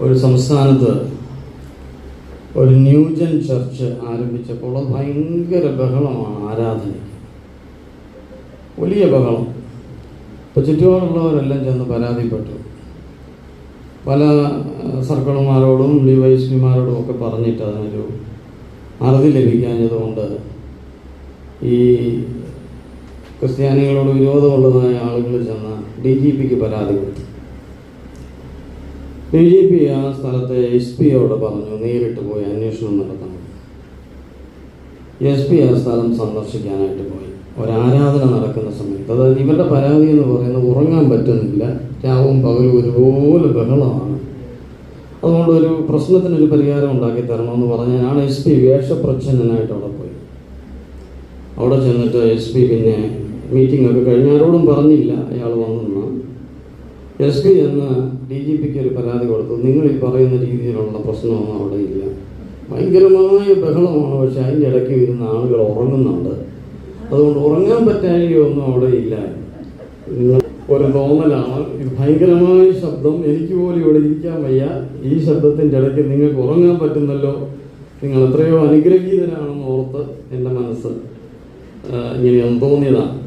ഒരു സംസ്ഥാനത്ത് ഒരു ന്യൂജൻ ചർച്ച് ആരംഭിച്ചപ്പോൾ അത് ഭയങ്കര ബഹളമാണ് ആരാധനയ്ക്ക്. വലിയ ബഹളം. ഇപ്പോൾ ചുറ്റുപാടുള്ളവരെല്ലാം ചെന്ന് പരാതിപ്പെട്ടു. പല ഏഹ്, സർക്കിളുമാരോടും ഡിവൈഎസ്പിമാരോടും ഒക്കെ പറഞ്ഞിട്ട് അതിനൊരു അറുതി ലഭിക്കാഞ്ഞതുകൊണ്ട് ഈ ക്രിസ്ത്യാനികളോട് വിരോധമുള്ളതായ ആളുകൾ ചെന്ന് ഡി ജി പിക്ക് പരാതി കൊടുത്തു. ഡി ജി പി ആ സ്ഥലത്തെ എസ് പിയോട് പറഞ്ഞു നേരിട്ട് പോയി അന്വേഷണം നടത്തണം. എസ് പി ആ സ്ഥലം സന്ദർശിക്കാനായിട്ട് പോയി. ഒരാരാധന നടക്കുന്ന സമയത്ത് അതായത് ഇവരുടെ പരാതി എന്ന് പറയുന്നത് ഉറങ്ങാൻ പറ്റുന്നില്ല. രാവും പകലും ഒരുപോലെ ബഹളമാണ്. അതുകൊണ്ട് ഒരു പ്രശ്നത്തിനൊരു പരിഹാരം ഉണ്ടാക്കി തരണമെന്ന് പറഞ്ഞാണ് എസ് പി വേഷപ്രച്ഛന്നനായിട്ട് അവിടെ പോയി. അവിടെ ചെന്നിട്ട് എസ് പി പിന്നെ മീറ്റിംഗ് ഒക്കെ കഴിഞ്ഞ് ആരോടും പറഞ്ഞില്ല. അയാൾ വന്നെന്ന് എസ് പി എന്ന് ഡി ജി പിക്ക് ഒരു പരാതി കൊടുത്തു. നിങ്ങൾ ഈ പറയുന്ന രീതിയിലുള്ള പ്രശ്നമൊന്നും അവിടെ ഇല്ല. ഭയങ്കരമായ ബഹളമാണ്. പക്ഷെ അതിന്റെ ഇടയ്ക്ക് ഇരുന്ന ആളുകൾ ഉറങ്ങുന്നുണ്ട്. അതുകൊണ്ട് ഉറങ്ങാൻ പറ്റായികയൊന്നും അവിടെ ഇല്ല. നിങ്ങൾ ഒരു തോന്നലാണ്. ഇത് ഭയങ്കരമായ ശബ്ദം. എനിക്ക് പോലും ഇവിടെ ഇരിക്കാൻ വയ്യ. ഈ ശബ്ദത്തിന്റെ ഇടയ്ക്ക് നിങ്ങൾക്ക് ഉറങ്ങാൻ പറ്റുന്നല്ലോ. നിങ്ങൾ എത്രയോ അനുഗ്രഹീതരാണെന്ന് ഓർത്ത് എന്റെ മനസ്സ് ഇങ്ങനെയൊന്നും തോന്നിയതാണ്.